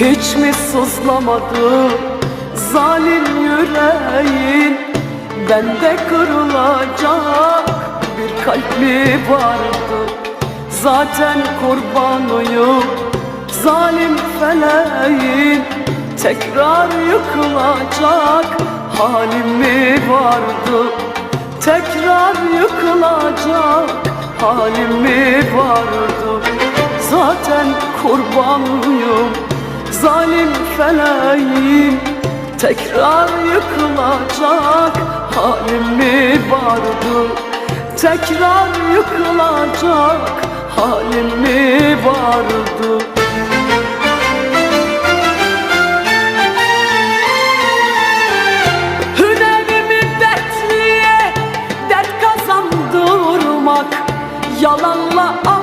Hiç mi sızlamadı zalim yüreğin? Bende kırılacak bir kalp mi vardı? Zaten kurbanıyım zalim feleğin. Tekrar yıkılacak halim mi vardı? Tekrar yıkılacak halim mi vardı? Zaten kurbanıyım zalim feleğim. Tekrar yıkılacak halim mi vardı? Tekrar yıkılacak halim mi vardı? Yalanla